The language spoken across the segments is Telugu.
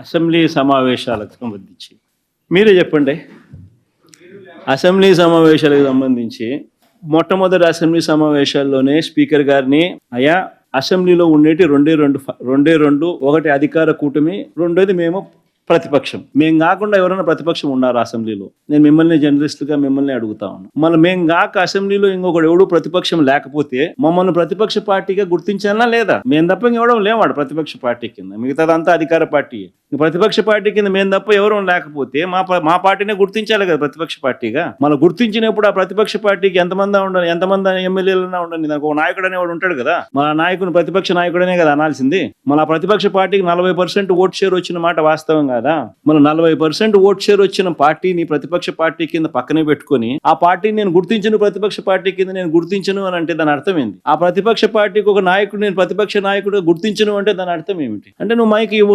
అసెంబ్లీ సమావేశాలకు సంబంధించి. మీరే చెప్పండి. అసెంబ్లీ సమావేశాలకు సంబంధించి మొట్టమొదటి అసెంబ్లీ సమావేశాల్లోనే స్పీకర్ గారిని అయా అసెంబ్లీలో ఉండేటి రెండే రెండు రెండే రెండు ఒకటి అధికార కూటమి రెండోది మేము ప్రతిపక్షం. మేము కాకుండా ఎవరైనా ప్రతిపక్షం ఉన్నారు అసెంబ్లీలో? నేను మిమ్మల్ని జర్నలిస్టులుగా మిమ్మల్ని అడుగుతా ఉన్నాను మళ్ళీ మేము కాక అసెంబ్లీలో ఇంకొకటి ఎవడు ప్రతిపక్షం లేకపోతే మమ్మల్ని ప్రతిపక్ష పార్టీగా గుర్తించాలా లేదా? మేము తప్ప ఇవ్వడం లేవాడు ప్రతిపక్ష పార్టీ కింద. మిగతాదంతా అధికార పార్టీ. ప్రతిపక్ష పార్టీ కింద మేము తప్ప ఎవరు లేకపోతే మా ప- మా పార్టీనే గుర్తించాలి కదా ప్రతిపక్ష పార్టీగా? మళ్ళీ గుర్తించినప్పుడు ఆ ప్రతిపక్ష పార్టీకి ఎంతమంది ఉండాలి ఎంతమంది ఎమ్మెల్యేలన్నా ఉండండి. దానికి ఒక నాయకుడు అనేవాడు ఉంటాడు కదా? మన నాయకుని ప్రతిపక్ష నాయకుడనే కదా అనాల్సింది. మన ప్రతిపక్ష పార్టీకి నలభై పర్సెంట్ ఓట్ షేర్ వచ్చిన మాట వాస్తవంగా కదా? మన నలభై పర్సెంట్ ఓట్ షేర్ వచ్చిన పార్టీని ప్రతిపక్ష పార్టీ కింద పక్కనే పెట్టుకొని ఆ పార్టీని నేను గుర్తించను ప్రతిపక్ష పార్టీ కింద నేను గుర్తించను అని అంటే దాని అర్థం ఏంది? ఆ ప్రతిపక్ష పార్టీకి ఒక నాయకుడు నేను ప్రతిపక్ష నాయకుడు గుర్తించను అంటే దాని అర్థం ఏమిటి? అంటే నువ్వు మైక్ ఇవ్వ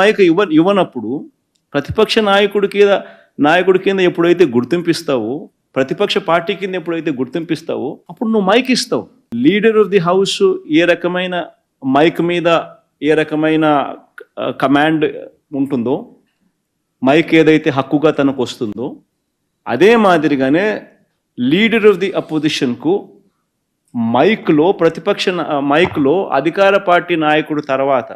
మైక్ ఇవ్వ ఇవ్వనప్పుడు ప్రతిపక్ష నాయకుడి కింద నాయకుడి కింద ఎప్పుడైతే గుర్తింపిస్తావో ప్రతిపక్ష పార్టీ కింద ఎప్పుడైతే గుర్తింపిస్తావో అప్పుడు నువ్వు మైక్ ఇస్తావు. లీడర్ ఆఫ్ ది హౌస్ ఏ రకమైన మైక్ మీద ఏ రకమైన కమాండ్ ఉంటుందో మైక్ ఏదైతే హక్కుగా తనకు వస్తుందో అదే మాదిరిగానే లీడర్ ఆఫ్ ది అపోజిషన్కు మైక్లో ప్రతిపక్ష మైక్లో అధికార పార్టీ నాయకుడు తర్వాత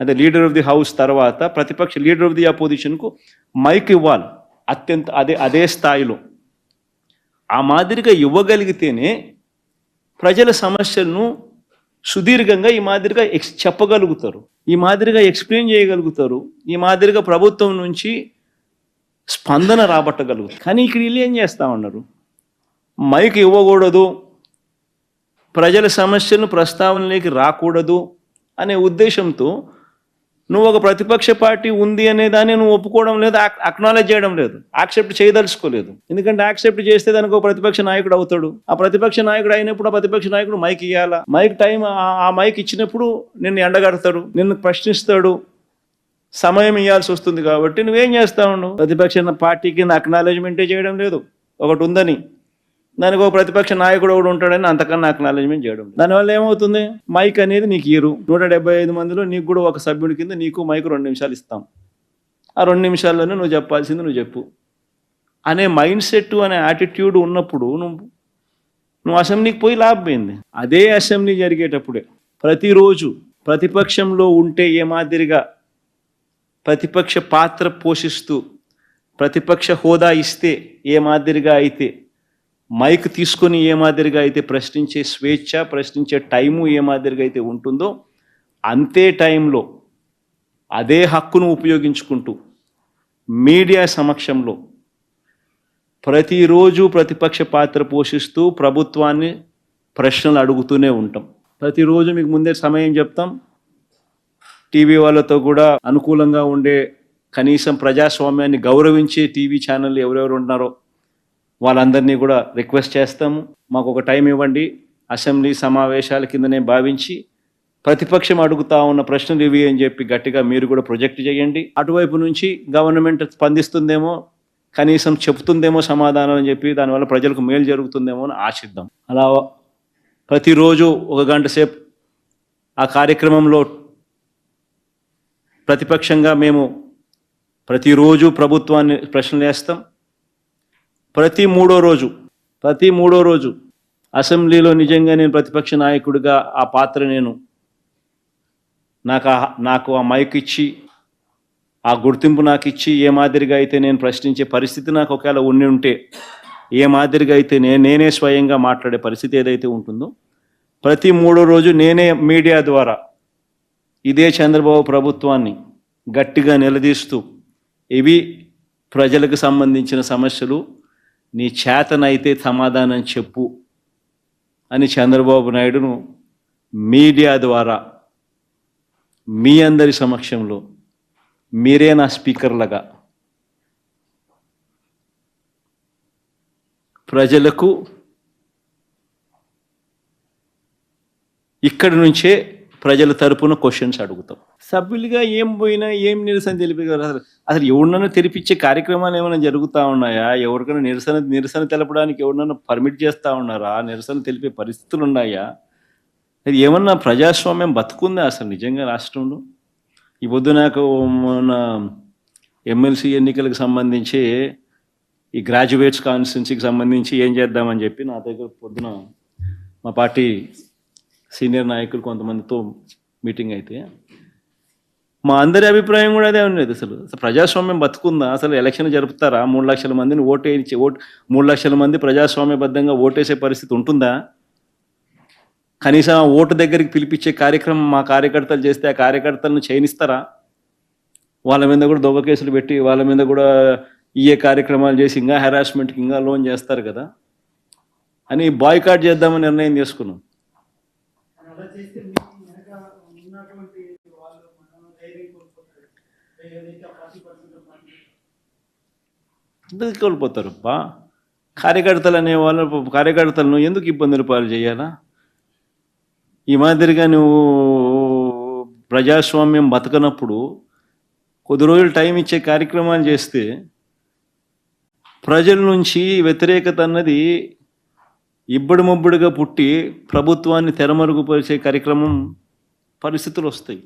అదే లీడర్ ఆఫ్ ది హౌస్ తర్వాత ప్రతిపక్ష లీడర్ ఆఫ్ ది అపోజిషన్కు మైక్ ఇవ్వాలి అత్యంత అదే అదే స్థాయిలో. ఆ మాదిరిగా ఇవ్వగలిగితేనే ప్రజల సమస్యలను సుదీర్ఘంగా ఈ మాదిరిగా ఎక్స్ చెప్పగలుగుతారు. ఈ మాదిరిగా ఎక్స్ప్లెయిన్ చేయగలుగుతారు. ఈ మాదిరిగా ప్రభుత్వం నుంచి స్పందన రాబట్టగలుగుతారు. కానీ ఇక్కడ వీళ్ళు ఏం చేస్తా ఉన్నారు? మైక్ ఇవ్వకూడదు. ప్రజల సమస్యలను ప్రస్తావనలోకి రాకూడదు అనే ఉద్దేశంతో నువ్వు ఒక ప్రతిపక్ష పార్టీ ఉంది అనే దాన్ని నువ్వు ఒప్పుకోవడం లేదు అక్నాలెడ్జ్ చేయడం లేదు యాక్సెప్ట్ చేయదలుచుకోలేదు. ఎందుకంటే యాక్సెప్ట్ చేస్తే దానికి ఒక ప్రతిపక్ష నాయకుడు అవుతాడు. ఆ ప్రతిపక్ష నాయకుడు అయినప్పుడు ఆ ప్రతిపక్ష నాయకుడు మైక్ ఇవ్వాలా మైక్ టైం ఆ- మైక్ ఇచ్చినప్పుడు నిన్ను ఎండగడతాడు నిన్ను ప్రశ్నిస్తాడు సమయం ఇవ్వాల్సి వస్తుంది కాబట్టి నువ్వేం చేస్తావు ప్రతిపక్ష పార్టీ కింద అక్నాలెడ్జ్మెంటే చేయడం లేదు. ఒకటి ఉందని. దానికి ఒక ప్రతిపక్ష నాయకుడు ఒకడు ఉంటాడని అంతకన్నా అక్నాలెడ్జ్మెంట్ చేయడం దానివల్ల ఏమవుతుంది? మైక్ అనేది నీకు ఇరు. నూట డెబ్బై ఐదు మందిలో నీకు కూడా ఒక సభ్యుడి కింద నీకు మైక్ రెండు నిమిషాలు ఇస్తాం. ఆ రెండు నిమిషాల్లోనే నువ్వు చెప్పాల్సింది నువ్వు చెప్పు. అనే మైండ్ సెట్ అనే యాటిట్యూడ్ ఉన్నప్పుడు నువ్వు నువ్వు అసెంబ్లీకి పోయి లాభమైంది అదే అసెంబ్లీ జరిగేటప్పుడే ప్రతిరోజు ప్రతిపక్షంలో ఉంటే ఏ మాదిరిగా ప్రతిపక్ష పాత్ర పోషిస్తూ ప్రతిపక్ష హోదా ఇస్తే ఏ మాదిరిగా అయితే మైక్ తీసుకొని ఏ మాదిరిగా అయితే ప్రశ్నించే స్వేచ్ఛ ప్రశ్నించే టైము ఏ మాదిరిగా అయితే ఉంటుందో అంతే టైంలో అదే హక్కును ఉపయోగించుకుంటూ మీడియా సమక్షంలో ప్రతిరోజు ప్రతిపక్ష పాత్ర పోషిస్తూ ప్రభుత్వాన్ని ప్రశ్నలు అడుగుతూనే ఉంటాం. ప్రతిరోజు మీకు ముందే సమయం చెప్తాం. టీవీ వాళ్ళతో కూడా అనుకూలంగా ఉండే కనీసం ప్రజాస్వామ్యాన్ని గౌరవించే టీవీ ఛానల్ ఎవరెవరు ఉన్నారో వాళ్ళందరినీ కూడా రిక్వెస్ట్ చేస్తాము మాకు ఒక టైం ఇవ్వండి. అసెంబ్లీ సమావేశాల కిందనే భావించి ప్రతిపక్షం అడుగుతా ఉన్న ప్రశ్నలు ఇవి అని చెప్పి గట్టిగా మీరు కూడా ప్రొజెక్ట్ చేయండి. అటువైపు నుంచి గవర్నమెంట్ స్పందిస్తుందేమో కనీసం చెప్తుందేమో సమాధానం అని చెప్పి దానివల్ల ప్రజలకు మేలు జరుగుతుందేమో అని ఆశిద్దాం. అలా ప్రతిరోజు ఒక గంట సేపు ఆ కార్యక్రమంలో ప్రతిపక్షంగా మేము ప్రతిరోజు ప్రభుత్వాన్ని ప్రశ్నలు వేస్తాం. ప్రతి మూడో రోజు ప్రతి మూడో రోజు అసెంబ్లీలో నిజంగా నేను ప్రతిపక్ష నాయకుడిగా ఆ పాత్ర నేను నాకు నాకు ఆ మైక్ ఇచ్చి ఆ గుర్తింపు నాకు ఇచ్చి ఏ మాదిరిగా అయితే నేను ప్రశ్నించే పరిస్థితి నాకు ఒకవేళ ఉండి ఉంటే ఏ మాదిరిగా అయితే నేను నేనే స్వయంగా మాట్లాడే పరిస్థితి ఏదైతే ఉంటుందో ప్రతి మూడో రోజు నేనే మీడియా ద్వారా ఇదే చంద్రబాబు ప్రభుత్వాన్ని గట్టిగా నిలదీస్తూ ఇవి ప్రజలకు సంబంధించిన సమస్యలు నీ చేతనైతే సమాధానం చెప్పు అని చంద్రబాబు నాయుడును మీడియా ద్వారా మీ అందరి సమక్షంలో మీరే నా స్పీకర్లుగా ప్రజలకు ఇక్కడి నుంచే ప్రజల తరపున క్వశ్చన్స్ అడుగుతాం. సభ్యులుగా ఏం పోయినా ఏం నిరసన తెలిపారు అసలు అసలు ఎవరినైనా తెరిపించే కార్యక్రమాలు ఏమైనా జరుగుతూ ఉన్నాయా? ఎవరికైనా నిరసన నిరసన తెలపడానికి ఎవరినైనా పర్మిట్ చేస్తూ ఉన్నారా? నిరసన తెలిపే పరిస్థితులు ఉన్నాయా? అది ఏమన్నా ప్రజాస్వామ్యం బతుకుందా అసలు నిజంగా రాష్ట్రంలో? ఈ పొద్దు నాకు మన ఎమ్మెల్సీ ఎన్నికలకు సంబంధించి ఈ గ్రాడ్యుయేట్స్ కాన్స్టిట్యున్సీకి సంబంధించి ఏం చేద్దామని చెప్పి నా దగ్గర పొద్దున మా పార్టీ సీనియర్ నాయకులు కొంతమందితో మీటింగ్ అయితే మా అందరి అభిప్రాయం కూడా అదే ఉండేది అసలు. ప్రజాస్వామ్యం బతుకుందా? అసలు ఎలక్షన్ జరుపుతారా? మూడు లక్షల మందిని ఓటేయించి ఓట్ మూడు లక్షల మంది ప్రజాస్వామ్యబద్ధంగా ఓటేసే పరిస్థితి ఉంటుందా? కనీసం ఓటు దగ్గరికి పిలిపించే కార్యక్రమం మా కార్యకర్తలు చేస్తే ఆ కార్యకర్తలను చేయనిస్తారా వాళ్ళ మీద కూడా దొంగ కేసులు పెట్టి వాళ్ళ మీద కూడా ఏ కార్యక్రమాలు చేసి ఇంకా హెరాస్మెంట్కి ఇంకా లోన్ చేస్తారు కదా? అని బాయ్కాట్ చేద్దామని నిర్ణయం చేసుకున్నాం అలా చేస్తే మీకు వెనక ఉన్నటువంటి వాళ్ళు ధైర్యం కోల్పోతారు. ఏదైతే పర్సెంట్ ఎందుకు కోల్పోతారు? బా కార్యకర్తలు అనేవాళ్ళు కార్యకర్తలను ఎందుకు ఇబ్బందులు పాలు చేయాలా? ఈ మాదిరిగా నువ్వు ప్రజాస్వామ్యం బతకనప్పుడు కొద్ది రోజులు టైం ఇచ్చే కార్యక్రమాలు చేస్తే ప్రజల నుంచి వ్యతిరేకత అన్నది ఇబ్బడి ముబ్బడిగా పుట్టి ప్రభుత్వాన్ని తెరమరుగుపరిచే కార్యక్రమం పరిస్థితులు వస్తాయి.